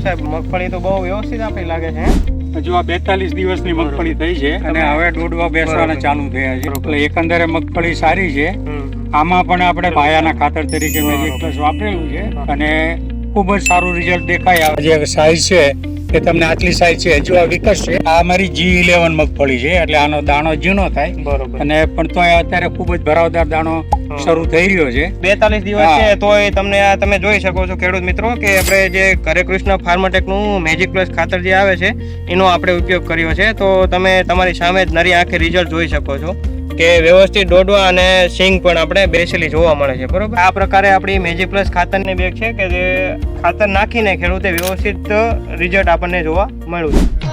શું સાહેબ મગફળી તો બહુ વ્યવસ્થિત આપણી લાગે છે હજુ આ બેતાલીસ દિવસની મગફળી થઈ છે. અને હવે દોડવા બેસવાના ચાલુ થયા છે. એટલે એકંદરે મગફળી સારી છે. આમાં પણ આપણે પાયાના ખાતર તરીકે મેજિક પ્લસ વાપરેલું છે. અને ખૂબ જ સારું રિઝલ્ટ દેખાય. આવે જે સાઈઝ છે એ તમને આટલી સાઈઝ છે હજુ આ વિકસ છે આ અમારી જી ઇલેવન મગફળી છે એટલે આનો દાણો ઝીણો થાય. બરોબર. અને પણ તોય અત્યારે ખૂબ જ ભરાવદાર દાણો શરૂ થઈ રહ્યો છે. બેતાલીસ દિવસ. છે તોય તમને આ તમે જોઈ શકો છો ખેડૂત મિત્રો કે આપણે જે ઘરે કૃષ્ણ ફાર્માટેકનું મેજિક પ્લસ ખાતર જે આવે છે એનો આપણે ઉપયોગ કર્યો છે. તો તમે તમારી સામે જ નરી આંખે રિઝલ્ટ જોઈ શકો છો. કે વ્યવસ્થિત દોડવા અને સિંગ પણ આપણે બેસેલી જોવા મળે છે, બરોબર? આ પ્રકારે આપણી મેજી પ્લસ ખાતરની બેગ છે કે જે ખાતર નાખીને ખેડૂતે વ્યવસ્થિત રિઝલ્ટ આપણને જોવા મળ્યું છે.